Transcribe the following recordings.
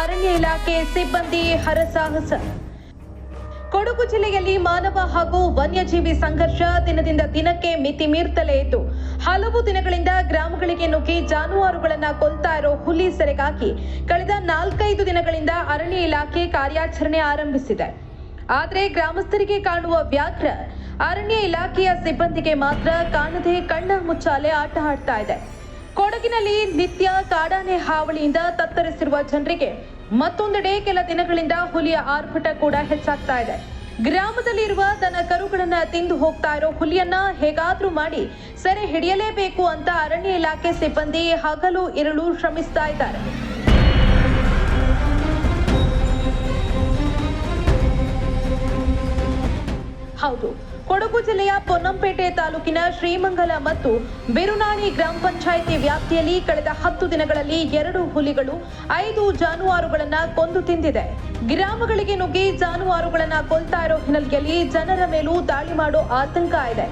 ಅರಣ್ಯ ಇಲಾಖೆ ಸಿಬ್ಬಂದಿ ಹರಸಾಹಸ ಕೊಡಗು ಜಿಲ್ಲೆಯಲ್ಲಿ ಮಾನವ ಹಾಗೂ ವನ್ಯಜೀವಿ ಸಂಘರ್ಷ ದಿನದಿಂದ ದಿನಕ್ಕೆ ಮಿತಿ ಮೀರ್ತಲೇ ಇತ್ತು ಹಲವು ದಿನಗಳಿಂದ ಗ್ರಾಮಗಳಿಗೆ ನುಗ್ಗಿ ಜಾನುವಾರುಗಳನ್ನ ಕೊಲ್ತಾ ಇರೋ ಹುಲಿ ಸೆರೆಗಾಗಿ ಕಳೆದ ನಾಲ್ಕೈದು ದಿನಗಳಿಂದ ಅರಣ್ಯ ಇಲಾಖೆ ಕಾರ್ಯಾಚರಣೆ ಆರಂಭಿಸಿದೆ. ಆದರೆ ಗ್ರಾಮಸ್ಥರಿಗೆ ಕಾಣುವ ವ್ಯಾಘ್ರ, ಅರಣ್ಯ ಇಲಾಖೆಯ ಸಿಬ್ಬಂದಿಗೆ ಮಾತ್ರ ಕಾಣದೆ ಕಣ್ಣ ಮುಚ್ಚಾಲೆ ಆಟ ಆಡ್ತಾ ಇದೆ. ಕೊಡಗಿನಲ್ಲಿ ನಿತ್ಯ ಕಾಡಾನೆ ಹಾವಳಿಯಿಂದ ತತ್ತರಿಸಿರುವ ಜನರಿಗೆ ಮತ್ತೊಂದೆಡೆ ಕೆಲ ದಿನಗಳಿಂದ ಹುಲಿಯ ಆರ್ಭಟ ಕೂಡ ಹೆಚ್ಚಾಗ್ತಾ ಇದೆ. ಗ್ರಾಮದಲ್ಲಿರುವ ತನ್ನ ಕರುಗಳನ್ನ ತಿಂದು ಹೋಗ್ತಾ ಇರೋ ಹುಲಿಯನ್ನ ಹೇಗಾದ್ರೂ ಮಾಡಿ ಸೆರೆ ಹಿಡಿಯಲೇಬೇಕು ಅಂತ ಅರಣ್ಯ ಇಲಾಖೆ ಸಿಬ್ಬಂದಿ ಹಗಲು ಇರಲು ಶ್ರಮಿಸ್ತಾ ಇದ್ದಾರೆ. ಹೌದು ಕೊಡಗು ಜಿಲ್ಲೆಯ ಪೊನ್ನಂಪೇಟೆ ತಾಲೂಕಿನ ಶ್ರೀಮಂಗಲ ಮತ್ತು ಬಿರುನಾಣಿ ಗ್ರಾಮ ಪಂಚಾಯಿತಿ ವ್ಯಾಪ್ತಿಯಲ್ಲಿ ಕಳೆದ ಹತ್ತು ದಿನಗಳಲ್ಲಿ ಎರಡು ಹುಲಿಗಳು, ಐದು ಜಾನುವಾರುಗಳನ್ನ ಕೊಂದು ತಿಂದಿದೆ. ಗ್ರಾಮಗಳಿಗೆ ನುಗ್ಗಿ ಜಾನುವಾರುಗಳನ್ನ ಕೊಲ್ತಾ ಇರೋ ಹಿನ್ನೆಲೆಯಲ್ಲಿ ಜನರ ಮೇಲೂ ದಾಳಿ ಮಾಡೋ ಆತಂಕ ಇದೆ.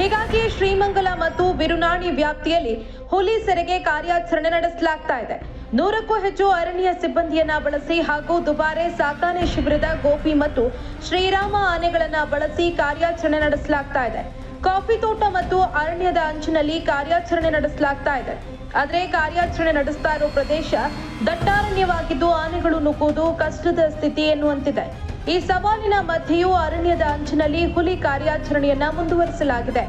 ಹೀಗಾಗಿ ಶ್ರೀಮಂಗಲ ಮತ್ತು ಬಿರುನಾಣಿ ವ್ಯಾಪ್ತಿಯಲ್ಲಿ ಹುಲಿ ಸೆರೆಗೆ ಕಾರ್ಯಾಚರಣೆ ನಡೆಸಲಾಗ್ತಾ ಇದೆ. ನೂರಕ್ಕೂ ಹೆಚ್ಚು ಅರಣ್ಯ ಸಿಬ್ಬಂದಿಯನ್ನ ಬಳಸಿ ಹಾಗೂ ದುಬಾರೆ ಸಾಕಾಣೆ ಶಿಬಿರದ ಗೋಪಿ ಮತ್ತು ಶ್ರೀರಾಮ ಆನೆಗಳನ್ನ ಬಳಸಿ ಕಾರ್ಯಾಚರಣೆ ನಡೆಸಲಾಗ್ತಾ ಇದೆ. ಕಾಫಿ ತೋಟ ಮತ್ತು ಅರಣ್ಯದ ಅಂಚಿನಲ್ಲಿ ಕಾರ್ಯಾಚರಣೆ ನಡೆಸಲಾಗ್ತಾ ಇದೆ. ಆದರೆ ಕಾರ್ಯಾಚರಣೆ ನಡೆಸ್ತಾ ಇರೋ ಪ್ರದೇಶ ದಟ್ಟಾರಣ್ಯವಾಗಿದ್ದು ಆನೆಗಳು ನುಗ್ಗುವುದು ಕಷ್ಟದ ಸ್ಥಿತಿ ಎನ್ನುವಂತಿದೆ. ಈ ಸವಾಲಿನ ಮಧ್ಯೆಯೂ ಅರಣ್ಯದ ಅಂಚಿನಲ್ಲಿ ಹುಲಿ ಕಾರ್ಯಾಚರಣೆಯನ್ನ ಮುಂದುವರಿಸಲಾಗಿದೆ.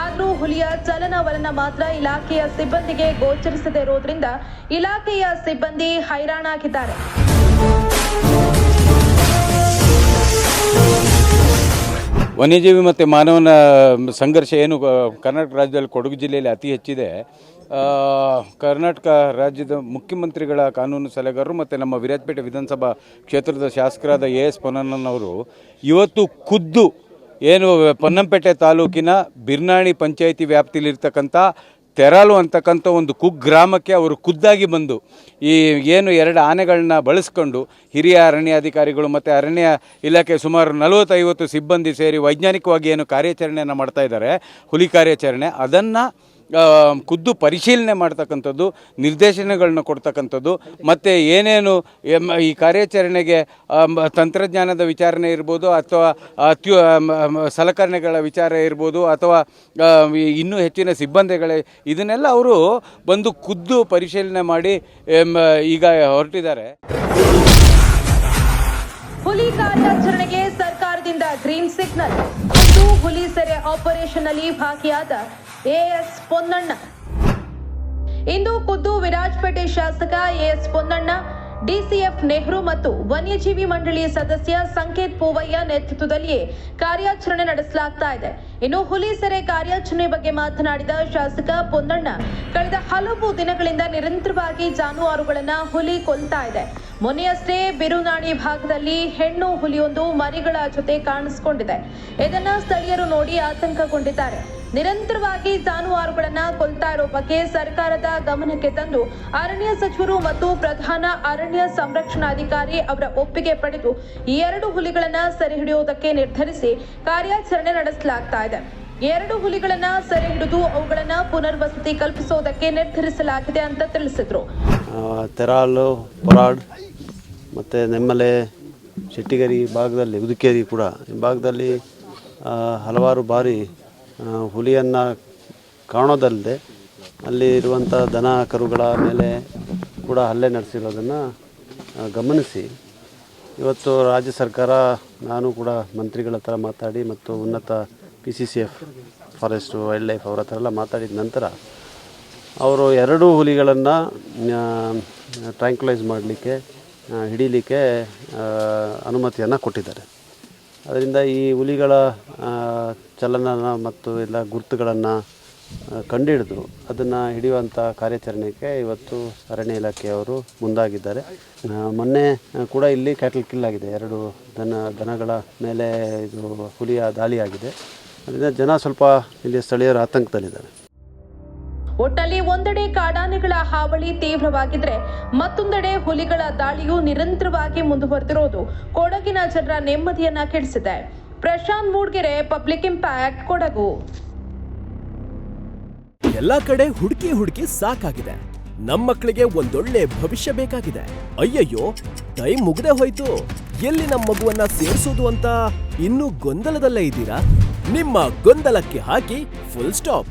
ಆದ್ರೂ ಹುಲಿಯ ಚಲನವಲನ ಮಾತ್ರ ಇಲಾಖೆಯ ಸಿಬ್ಬಂದಿಗೆ ಗೋಚರಿಸದೇ ಇರೋದ್ರಿಂದ ಇಲಾಖೆಯ ಸಿಬ್ಬಂದಿ ಹೈರಾಣಾಗಿದ್ದಾರೆ. ವನ್ಯಜೀವಿ ಮತ್ತು ಮಾನವನ ಸಂಘರ್ಷ ಏನು ಕರ್ನಾಟಕ ರಾಜ್ಯದಲ್ಲಿ ಕೊಡಗು ಜಿಲ್ಲೆಯಲ್ಲಿ ಅತಿ ಹೆಚ್ಚಿದೆ. ಕರ್ನಾಟಕ ರಾಜ್ಯದ ಮುಖ್ಯಮಂತ್ರಿಗಳ ಕಾನೂನು ಸಲಹೆಗಾರರು ಮತ್ತು ನಮ್ಮ ವಿರಾಜಪೇಟೆ ವಿಧಾನಸಭಾ ಕ್ಷೇತ್ರದ ಶಾಸಕರಾದ ಎ ಎಸ್ ಪೊನ್ನಣ್ಣನವರು ಇವತ್ತು ಖುದ್ದು ಏನು ಪೊನ್ನಂಪೇಟೆ ತಾಲೂಕಿನ ಬಿರ್ನಾಣಿ ಪಂಚಾಯಿತಿ ವ್ಯಾಪ್ತಿಯಲ್ಲಿರ್ತಕ್ಕಂಥ ತೆರಾಲು ಅಂತಕ್ಕಂಥ ಒಂದು ಕುಗ್ರಾಮಕ್ಕೆ ಅವರು ಖುದ್ದಾಗಿ ಬಂದು ಈ ಏನು ಎರಡು ಆನೆಗಳನ್ನ ಬಳಸ್ಕೊಂಡು ಹಿರಿಯ ಅರಣ್ಯಾಧಿಕಾರಿಗಳು ಮತ್ತು ಅರಣ್ಯ ಇಲಾಖೆ ಸುಮಾರು ನಲವತ್ತೈವತ್ತು ಸಿಬ್ಬಂದಿ ಸೇರಿ ವೈಜ್ಞಾನಿಕವಾಗಿ ಏನು ಕಾರ್ಯಾಚರಣೆಯನ್ನು ಮಾಡ್ತಾ ಇದ್ದಾರೆ, ಹುಲಿ ಕಾರ್ಯಾಚರಣೆ, ಅದನ್ನು ಖುದ್ದು ಪರಿಶೀಲನೆ ಮಾಡ್ತಕ್ಕಂಥದ್ದು ನಿರ್ದೇಶನಗಳನ್ನ ಕೊಡ್ತಕ್ಕಂಥದ್ದು, ಮತ್ತು ಏನೇನು ಈ ಕಾರ್ಯಾಚರಣೆಗೆ ತಂತ್ರಜ್ಞಾನದ ವಿಚಾರಣೆ ಇರ್ಬೋದು, ಅಥವಾ ಅತ್ಯು ಸಲಕರಣೆಗಳ ವಿಚಾರ ಇರ್ಬೋದು, ಅಥವಾ ಇನ್ನೂ ಹೆಚ್ಚಿನ ಸಿಬ್ಬಂದಿಗಳೇ, ಇದನ್ನೆಲ್ಲ ಅವರು ಬಂದು ಖುದ್ದು ಪರಿಶೀಲನೆ ಮಾಡಿ ಈಗ ಹೊರಟಿದ್ದಾರೆ. ಹುಲಿ ಕಾರ್ಯಾಚರಣೆಗೆ ಸರ್ಕಾರದಿಂದ ಗ್ರೀನ್ ಸಿಗ್ನಲ್. ಹುಲಿ ಸೆರೆ ಆಪರೇಷನ್ ಅಲ್ಲಿ ಭಾಗಿಯಾದ ಎಎಸ್ ಪೊನ್ನಣ್ಣ. ಇಂದು ಖುದ್ದು ವಿರಾಜಪೇಟೆ ಶಾಸಕ ಎಎಸ್ ಪೊನ್ನಣ್ಣ, ಡಿಸಿಎಫ್ ನೆಹರು ಮತ್ತು ವನ್ಯಜೀವಿ ಮಂಡಳಿ ಸದಸ್ಯ ಸಂಕೇತ್ ಪೂವಯ್ಯ ನೇತೃತ್ವದಲ್ಲಿಯೇ ಕಾರ್ಯಾಚರಣೆ ನಡೆಸಲಾಗ್ತಾ ಇದೆ. ಇನ್ನು ಹುಲಿ ಸೆರೆ ಕಾರ್ಯಾಚರಣೆ ಬಗ್ಗೆ ಮಾತನಾಡಿದ ಶಾಸಕ ಪೊನ್ನಣ್ಣ, ಕಳೆದ ಹಲವು ದಿನಗಳಿಂದ ನಿರಂತರವಾಗಿ ಜಾನುವಾರುಗಳನ್ನ ಹುಲಿ ಕೊಲ್ತಾ ಇದೆ. ಮೊನ್ನೆಯಷ್ಟೇ ಬಿರುನಾಣಿ ಭಾಗದಲ್ಲಿ ಹೆಣ್ಣು ಹುಲಿಯೊಂದು ಮರಿಗಳ ಜೊತೆ ಕಾಣಿಸಿಕೊಂಡಿದೆ. ಇದನ್ನ ಸ್ಥಳೀಯರು ನೋಡಿ ಆತಂಕಗೊಂಡಿದ್ದಾರೆ. ನಿರಂತರವಾಗಿ ಜಾನುವಾರುಗಳನ್ನ ಕೊಲ್ತಾ ಇರೋ ಬಗ್ಗೆ ಸರ್ಕಾರದ ಗಮನಕ್ಕೆ ತಂದು ಅರಣ್ಯ ಸಚಿವರು ಮತ್ತು ಪ್ರಧಾನ ಅರಣ್ಯ ಸಂರಕ್ಷಣಾಧಿಕಾರಿ ಅವರ ಒಪ್ಪಿಗೆ ಪಡೆದು ಈ ಎರಡು ಹುಲಿಗಳನ್ನ ಸೆರೆ ಹಿಡಿಯುವುದಕ್ಕೆ ನಿರ್ಧರಿಸಿ ಕಾರ್ಯಾಚರಣೆ ನಡೆಸಲಾಗ್ತಾ ಇದೆ. ಎರಡು ಹುಲಿಗಳನ್ನ ಸೆರೆ ಹಿಡಿದು ಅವುಗಳನ್ನ ಪುನರ್ವಸತಿ ಕಲ್ಪಿಸುವುದಕ್ಕೆ ನಿರ್ಧರಿಸಲಾಗಿದೆ ಅಂತ ತಿಳಿಸಿದ್ರು. ತೆರಾಲು, ಪೊರಾಡ್, ಮತ್ತು ನೆಮ್ಮಲೆ, ಶೆಟ್ಟಿಗೇರಿ ಭಾಗದಲ್ಲಿ, ಉದುಕೇರಿ ಕೂಡ ಈ ಭಾಗದಲ್ಲಿ ಹಲವಾರು ಬಾರಿ ಹುಲಿಯನ್ನು ಕಾಣೋದಲ್ಲದೆ ಅಲ್ಲಿ ಇರುವಂಥ ದನ ಕರುಗಳ ಮೇಲೆ ಕೂಡ ಹಲ್ಲೆ ನಡೆಸಿರೋದನ್ನು ಗಮನಿಸಿ. ಇವತ್ತು ರಾಜ್ಯ ಸರ್ಕಾರ, ನಾನು ಕೂಡ ಮಂತ್ರಿಗಳ ಹತ್ರ ಮಾತಾಡಿ ಮತ್ತು ಉನ್ನತ P C C F forest wildlife ಅವರ ಹತ್ರ ಎಲ್ಲ ಮಾತಾಡಿದ ನಂತರ, ಅವರು ಎರಡೂ ಹುಲಿಗಳನ್ನು ಟ್ರ್ಯಾಂಕ್ಯುಲೈಸ್ ಮಾಡಲಿಕ್ಕೆ ಹಿಡೀಲಿಕ್ಕೆ ಅನುಮತಿಯನ್ನು ಕೊಟ್ಟಿದ್ದಾರೆ. ಅದರಿಂದ ಈ ಹುಲಿಗಳ ಚಲನನ ಚಲನ ಮತ್ತು ಎಲ್ಲ ಗುರುತುಗಳನ್ನು ಕಂಡುಹಿಡಿದು ಅದನ್ನು ಹಿಡಿಯುವಂಥ ಕಾರ್ಯಾಚರಣೆಗೆ ಇವತ್ತು ಅರಣ್ಯ ಇಲಾಖೆಯವರು ಮುಂದಾಗಿದ್ದಾರೆ. ಮೊನ್ನೆ ಕೂಡ ಇಲ್ಲಿ ಕ್ಯಾಟಲ್ ಕಿಲ್ ಆಗಿದೆ. ಎರಡು ದನ, ದನಗಳ ಮೇಲೆ ಇದು ಹುಲಿಯ ದಾಳಿಯಾಗಿದೆ ಅದರಿಂದ ಜನ ಸ್ವಲ್ಪ ಇಲ್ಲಿ ಸ್ಥಳೀಯರು ಆತಂಕದಲ್ಲಿದ್ದಾರೆ. ಒಟ್ಟಲ್ಲಿ ಒಂದೆಡೆ ಕಾಡಾನೆಗಳ ಹಾವಳಿ ತೀವ್ರವಾಗಿದ್ರೆ ಮತ್ತೊಂದೆಡೆ ಹುಲಿಗಳ ದಾಳಿಯು ನಿರಂತರವಾಗಿ ಮುಂದುವರೆದಿರೋದು ಕೊಡಗಿನ ಜನರ ನೆಮ್ಮದಿಯನ್ನ ಕೆಡಿಸಿದೆ. Prashant Mudgere public impact Kodagu. ಎಲ್ಲಾ ಕಡೆ ಹುಡುಕಿ ಹುಡುಕಿ ಸಾಕಾಗಿದೆ. ನಮ್ಮ ಮಕ್ಕಳಿಗೆ ಒಂದೊಳ್ಳೆ ಭವಿಷ್ಯ ಬೇಕಾಗಿದೆ. ಅಯ್ಯಯ್ಯೋ ಟೈಮ್ ಮುಗ್ದೆ ಹೋಯ್ತು. ಎಲ್ಲಿ ನಮ್ಮ ಮಗುವನ್ನ ಸೇರಿಸೋದು ಅಂತ ಇನ್ನೂ ಗೊಂದಲದಲ್ಲೇ ಇದ್ದೀರಾ? ನಿಮ್ಮ ಗೊಂದಲಕ್ಕೆ ಹಾಕಿ full stop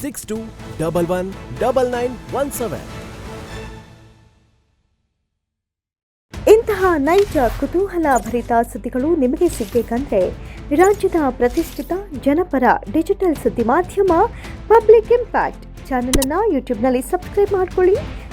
Six two double one double nine one seven ಇಂತಹ ನೈಜ, ಕುತೂಹಲ ಭರಿತ ಸುದ್ದಿಗಳು ನಿಮಗೆ ಸಿಗಬೇಕಂದ್ರೆ ರಾಜ್ಯದ ಪ್ರತಿಷ್ಠಿತ ಜನಪರ ಡಿಜಿಟಲ್ ಸುದ್ದಿ ಮಾಧ್ಯಮ ಪಬ್ಲಿಕ್ ಇಂಪ್ಯಾಕ್ಟ್ ಚಾನಲನ್ನು ಯೂಟ್ಯೂಬ್ನಲ್ಲಿ ಸಬ್ಸ್ಕ್ರೈಬ್ ಮಾಡ್ಕೊಳ್ಳಿ.